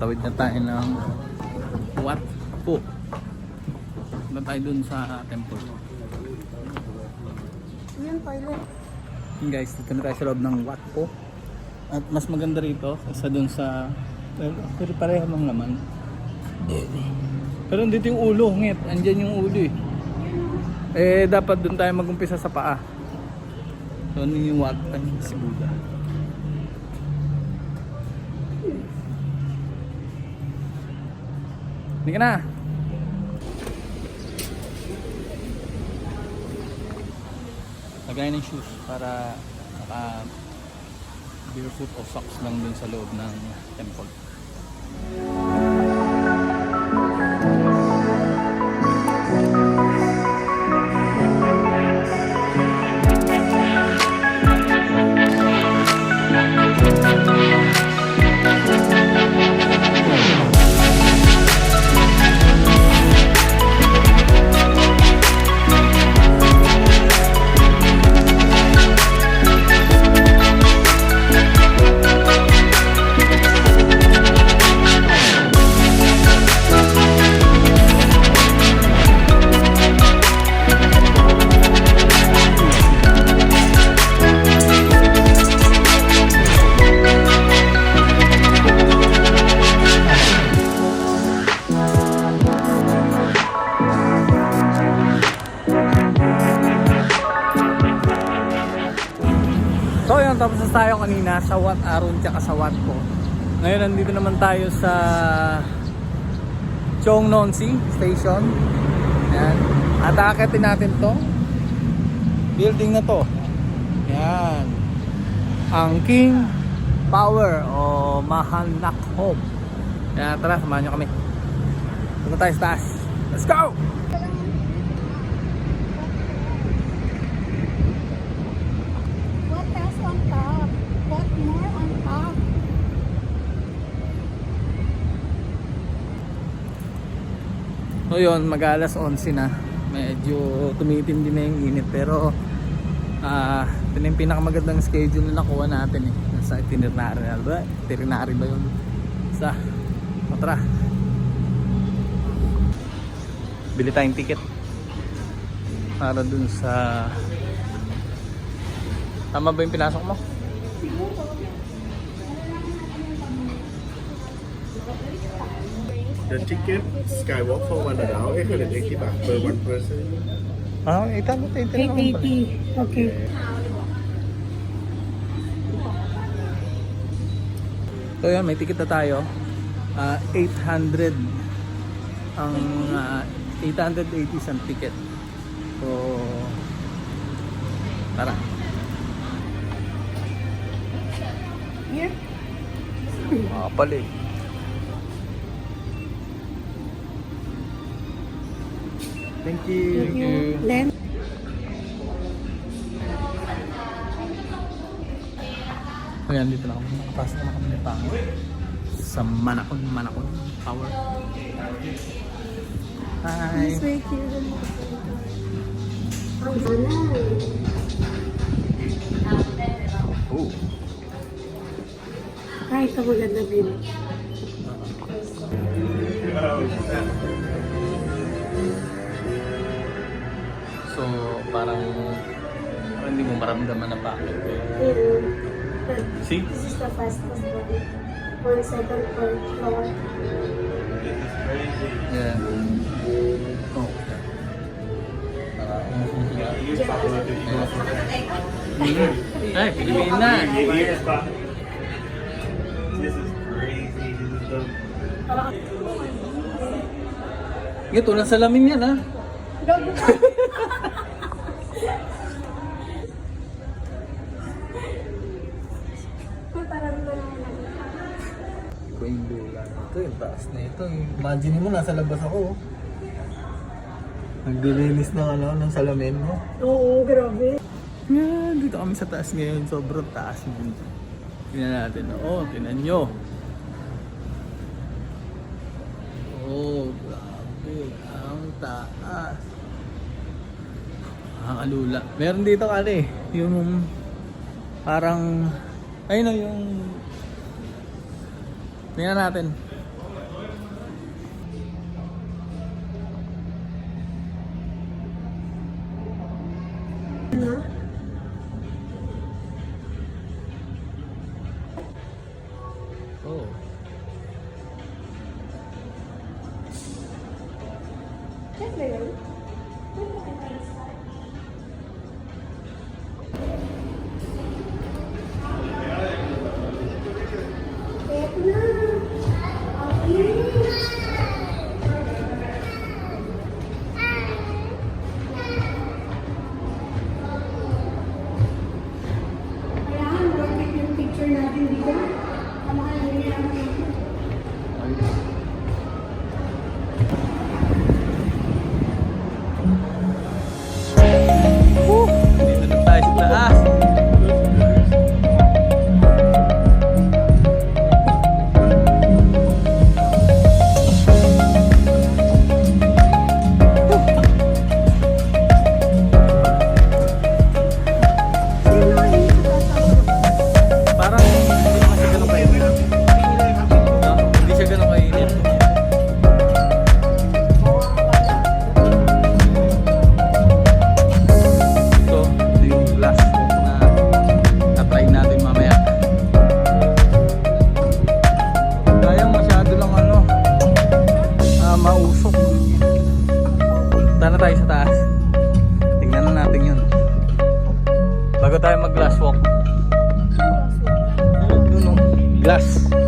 Tatawid na tayo ng Wat Po. Punta tayo dun sa temple. Yan, toilet. Yun guys, dito na tayo sa loob ng Wat Po. At mas maganda rito kaysa dun sa... Pero, pareho ng laman. Pero dito yung ulo, ngit. Andyan yung ulo eh. Eh, dapat dun tayo magumpisa sa paa. So, ano yung Wat? Ay, si Buddha. Hindi na. Lagay ng shoes para naka barefoot o socks lang dun sa loob ng temple. Tapos na tayo kanina sa Wat Arun tsaka sa Wat Po. Ngayon nandito naman tayo sa Chong Nonsi Station. Yan. At aakitin natin to. Building na to. Yan. Ang King Power o Mahanak Home. Yan, tara, samahan nyo kami. Punta tayo sa taas. Let's go! So yun, mag alas 11 na. Medyo tumitindi na yung init pero ah ito na yung pinakamagandang schedule na nakuha natin eh. Nasa itinerary na ba? Itinerary ba yun? Sa Matra. Bili tayong ticket. Para dun sa Tama ba yung pinasok mo? The ticket Skywalk for one adult, 880 baht per one person. Ah, ito mo, na 880. Okay. So yun, may ticket na tayo. Ah, 800 ang ah, 880 isang ticket. So tara. Here? Ah, pala eh. Thank you. Thank you. Len? Ayan, dito na kami. Nakapasok na kami ng. Sa Manakon, Manakon Tower. Hi. Please wait here. Ang. Oh. Ay, ito maganda din. So, parang parang hindi mo maramdaman na bakit. Eh. See? This is the fastest one. One second per floor. Yeah. Oh. Ay, Pilipinas! This is crazy. This is the Ito, nasa salamin yan ha. Ito yung lula. Ito yung taas na ito. Imagine mo, nasa labas ako. oh. Nagdilinis ng ano, ng salamin mo. Oo, grabe. Yan, dito kami sa taas ngayon. Sobrang taas mo. Tingnan natin. Oo, oh, tingnan nyo. Oh, grabe. Ang taas nakakalula. Meron dito ano eh, yung parang, ayun na yung, tingnan natin. Huh? Glass.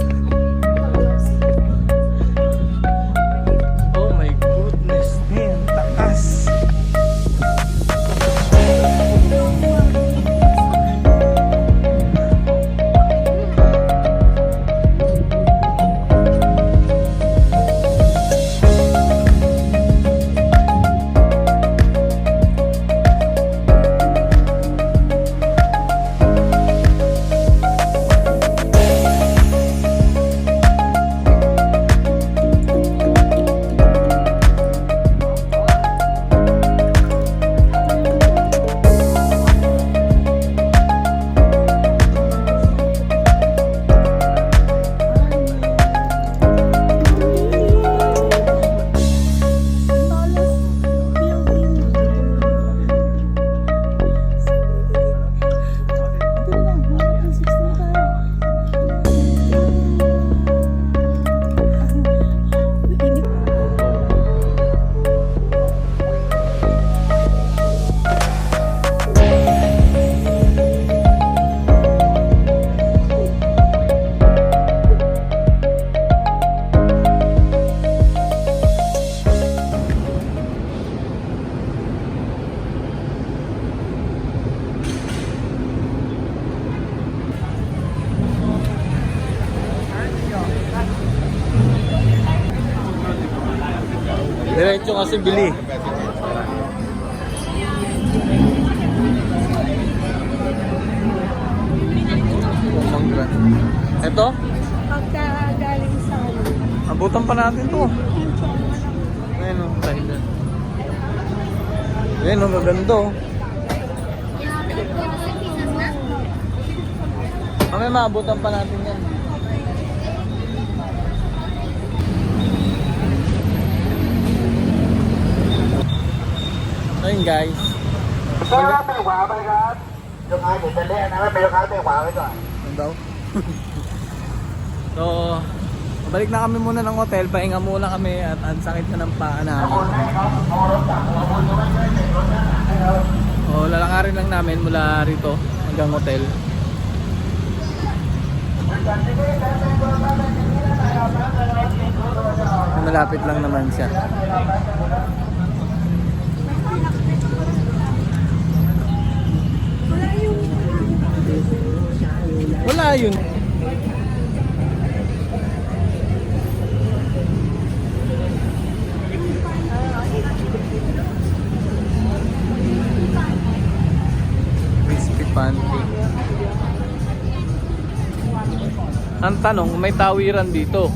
Diretso kasi bili. Ito? Pagka galing sa ano, Abutan pa natin to. Ayun o, tayo dyan. Ayun o, maganda o. Mamaya maabutan pa natin yan. Ayun guys. Gusto ko lang ba agad? Yung ayaw, dali. Ano, pero kaya tayo ba agad? Ano daw? so, balik na kami muna ng hotel. Pahinga muna kami at ang sakit na ng paa namin. O, lalangarin lang namin mula rito hanggang hotel. Malapit lang naman siya. Wala yun. Crispy pancake. Ang tanong, may tawiran dito.